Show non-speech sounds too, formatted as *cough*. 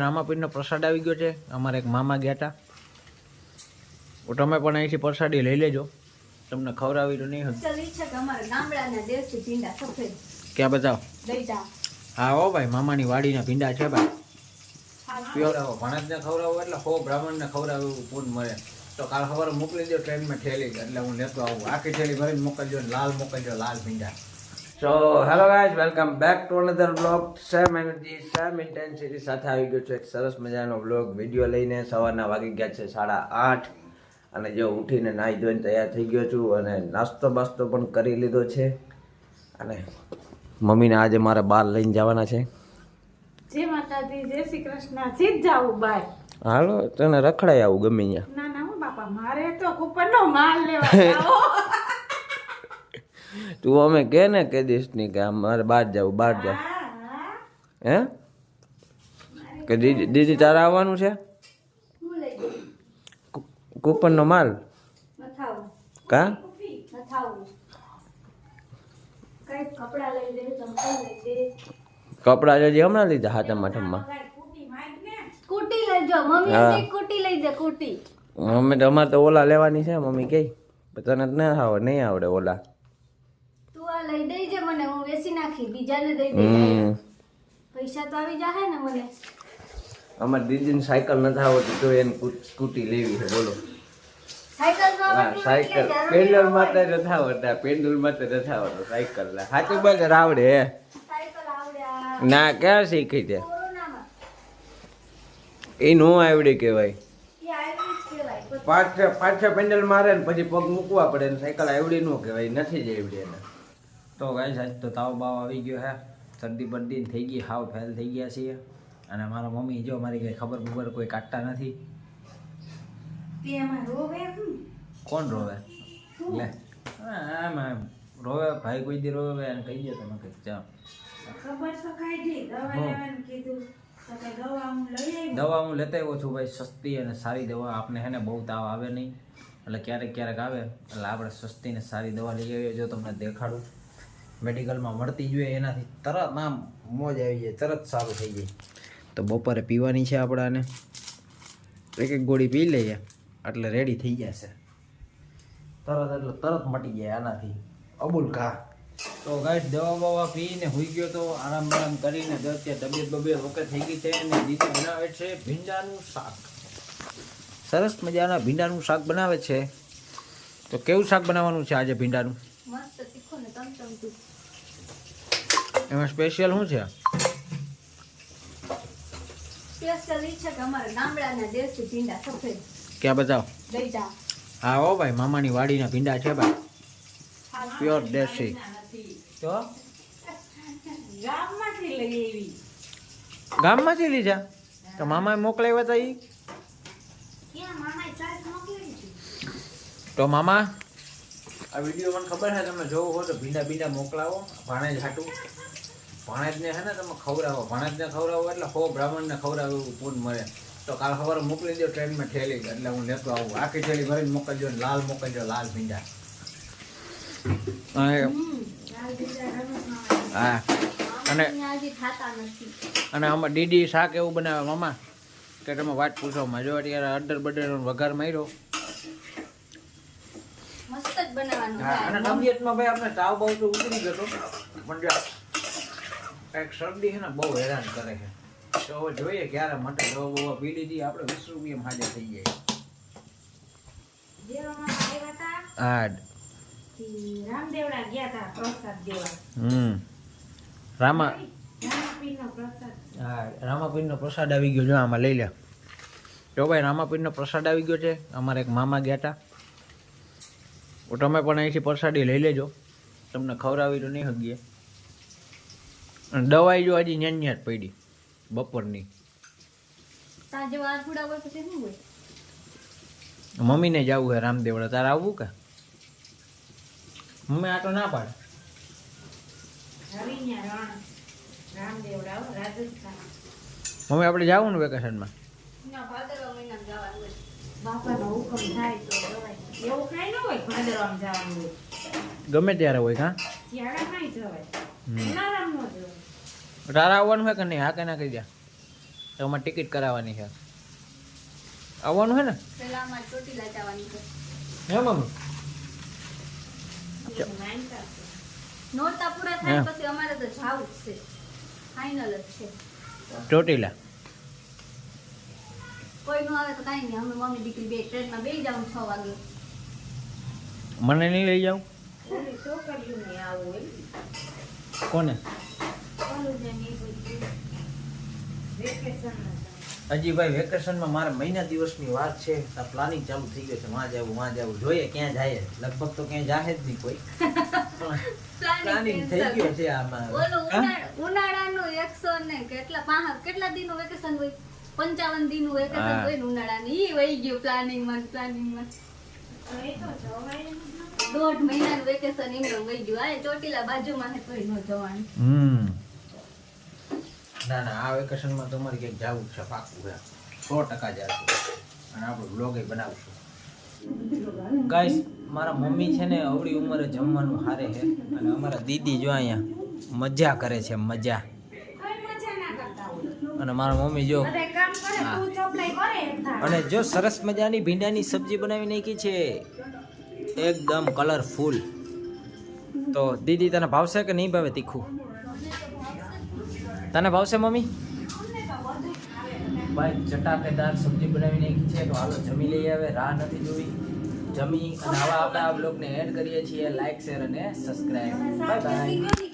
રામાપીરનો પ્રસાદ આવી ગયો છે. અમારે એક મામા ગયા હતા તમે પણ અહીંથી પ્રસાદી લઈ લેજો. તમને ખવડાવી તો નહીં ક્યાં બતાવો હા હો ભાઈ મામાની વાડીના ભીંડા છે ભાઈ. પીવડાવો ભણતને ખવડાવો એટલે હો બ્રાહ્મણને ખવડાવું પૂન મળે. તો કાલ સવારે મોકલી દો ટ્રેનમાં ઠેલી. એટલે હું લેતો આવું. આખી ઠેલી ભરીને મોકલજો લાલ મોકલજો લાલ ભીંડા. So hello guys welcome back to another blog same energy same intensity સાથે આવી ગયો છે. એક સરસ મજાનો બ્લોગ વીડિયો લઈને સવારના વાગી ગયા છે સાડા આઠ. અને જો ઉઠીને નાહી ધોઈને તૈયાર થઈ ગયો છું અને નાસ્તો બાસ્તો પણ કરી લીધો છે. અને મમ્મીને આજે મારે બહાર લઈને જવાના છે. જય માતાજી જય શ્રી કૃષ્ણ. જીત જાવું બાય. હાલો તને રખડાઈ આવું ગમે ત્યાં ના ના બાપા મારે તો કુપનનો માલ લેવા તું અમે કે ને કે નહીં કે મારે બહાર જવું બહાર જાવ. હા, કે દીદી દીદી તારે આવવાનું છે? કૂપનનો માલ? કા? કપડા જજી હમણાં લીધા લઈ જો મમ્મી અમારે તો ઓલા લેવાની છે મમ્મી કઈ તને ના આવડે નહીં આવડે ઓલા. લઈ દેજે મને હું વેચી નાખી બીજાને દઈ દે પૈસા તો આવી જાહે ને મને. અમારી દીદીને સાયકલ નથી આવતી તો એને સ્કૂટી લેવી છે બોલો. સાયકલ પેન્ડલ માટે હોય. નથી આવડતા પેન્ડલ માટે નથી આવડતું સાયકલ લા. સાચું બોલ આવડે હે ના ક્યાં શીખી છે? એ નો આવડે કહેવાય. પાછળ આવી જ કહેવાય. પછી પાંચ છ પાંચ છ પેન્ડલ મારે ને પછી પગ મૂકવા પડે ને સાયકલ આવડી નો કહેવાય નથી જ આવડી એને. તો ગાઈસ આજ તો તાવ બાવ આવી ગયો હે. શરદી બરદી થઈ ગઈ હાવ ફેલ થઈ ગયા છીએ. અને મારા મમ્મી જો મારી કઈ ખબર બબર કોઈ કાઢતા નથી. કોણ રોવે? લે. એમ આમ રોવે ભાઈ કોઈ દી રોવે અને કહી દે તમે કંઈક ચા ખબર તો કાઢી દવા લેવાનું કીધું. દવા હું દવા હું લેતા આવ્યો છું ભાઈ સસ્તી અને સારી દવા. આપને હે ને બહુ તાવ આવે નહીં. એટલે ક્યારેક ક્યારેક આવે. એટલે આપણે સસ્તી ને સારી દવા લઈ આવીએ. જો તમને દેખાડું. મેડિકલમાં મળતી જ હોય એનાથી તરત આમ મોજ આવી જાય તરત સારું થઈ જાય. તો બપોરે પીવાની છે આપણે આને એક એક ગોળી પી લઈએ એટલે રેડી થઈ જશે. તરત એટલે તરત મટી જાય આનાથી. અબુલ ખા તો ગાઈશ દવા બવા પીને હોઈ ગયો તો આરામ આરામ કરીને અત્યારે તબિયત બબિયત ઓકે થઈ ગઈ છે અને દીદી બનાવે છે ભીંડાનું શાક. સરસ મજાના ભીંડાનું શાક બનાવે છે. તો કેવું શાક બનાવવાનું છે આજે ભીંડાનું? મસ્ત તીખું ને તમતમતું એમાં સ્પેશિયલ શું છે? ક્યાં બતાવો? હા હો ભાઈ મામાની વાડીના ભીંડા છે ભાઈ. પ્યોર દેશી. તો? ગામમાંથી લીધા? તો મામાએ મોકલાવ્યા હતા એ તો મામા? આ વીડિયો મને ખબર છે તમે જોવો હોય તો ભીંડા ભીંડા મોકલાવો ભાણેજ હાટું. ભાણેજને છે ને તમે ખવડાવો. ભાણેજને ખવડાવો એટલે હો બ્રાહ્મણને ખવડાવો એવું પૂન મળે. તો કાલ સવારે મોકલી દો ટ્રેનમાં ઠેલી એટલે હું લેતો આવું. આખી ઠેલી ભરીને મોકલજો ને લાલ મોકલજો લાલ ભીંડા. હા અને અને આમાં ડીડી શાક એવું બનાવે મામા? કે તમે વાત પૂછો મજો અત્યારે અડર બડર વઘાર માર્યો. બનાવવાનું હા, અને. તબિયતમાં ભાઈ આપણે તાવ બહુ તો ઉતરી ગયો પણ કંઈક શરદી છે ને બહુ હેરાન કરે છે. તો જોઈએ ક્યારે મટે. દવા બવા પી લીધી આપણે વીસ રૂપિયા હાજર થઈ જાય. હા. રામદેવડા ગયા હતા પ્રસાદ દેવા. હમ. રામા હા રામાપીરનો પ્રસાદ આવી ગયો. જો આમાં લઈ લે. જો ભાઈ રામાપીરનો પ્રસાદ આવી ગયો છે. અમારે એક મામા ગયા હતા. તમે પણ અહીંથી પરસાડી લઈ લેજો. તમને ખવડાવી તો નહીં હગીએ. અને દવાઈ જો હજી ન્યાન્યા ન્યા જ પડી બપોરની. મમ્મીને જવું હે રામદેવડા તારે આવવું કે? મમ્મી આ તો ના પાડ. મમ્મી આપણે જવું ને વેકેશનમાં એવું કઈ ન હોય ભાદરવામાં જવાનું હોય. ગમે ત્યારે હોય કાં શિયાળામાં જવાય. હમ. ન જવાય. તારે આવવાનું હોય કે નહીં? હા કે ના કહી દે. એમાં ટિકિટ કરાવવાની છે. આવવાનું છે ને? પેલા અમારે ચોટીલા જવાની છે. હે મમ્મી નોરતા પૂરા થાય પછી અમારે તો જાવું જ છે. ફાઇનલ જ છે. ચોટીલા. કોઈ નું આવે તો કાંઈ નહીં. અમે મમ્મી દીકરી બે ટ્રેનમાં બે જાઉં છ વાગે. મને નહીં લઈ જાવ કોને અજીભાઈ વેકેશનમાં મારે મહિના દિવસની વાત છે. આ પ્લાનિંગ ચાલુ થઈ ગયો છે. માં જવું માં જવું. જોઈએ ક્યાં જાય. લગભગ તો ક્યાં જાહે જ નહીં કોઈ. *laughs* પ્લાનિંગ થઈ ગયો છે આમાં. ઉનાળા- ઉનાળાનું એકસો ને કેટલા કેટલા દિનનું વેકેશન હોય? પંચાવન દિનનું વેકેશન હોય ઉનાળાનું. એ વહી ગયું પ્લાનિંગમાં પ્લાનિંગમાં. દોઢ મહિનાનું વેકેશન એમનું વહી ગયું આ ચોટીલા બાજુમાં છે ન જવાનું. હમ. ના ના આ વેકેશનમાં તમારે ક્યાંક જવું છે પાકું સો ટકા જશું. અને આપણે બ્લોગ બનાવશું. ગાઈસ મારા મમ્મી છે ને અવળી ઉંમરે જમવાનું હારે છે. અને અમારા દીદી જો અહીંયા મજા કરે છે મજા. અને મારા મમ્મી જો હા. અને જો સરસ મજાની ભીંડાની સબ્જી બનાવી નાખી છે, એકદમ કલરફુલ તો દીદી, તને ભાવશે કે નહીં ભાવે તીખું? તને ભાવશે, મમ્મી? ભાઈ ચટાકેદાર સબ્જી બનાવી નાખી છે, તો હાલો જમી લઈ આવે રાહ નથી જોવી. જમી અને આવા આપણે આ બ્લોગને એડ કરીએ છીએ. લાઈક શેર અને સબસ્ક્રાઈબ બાય બાય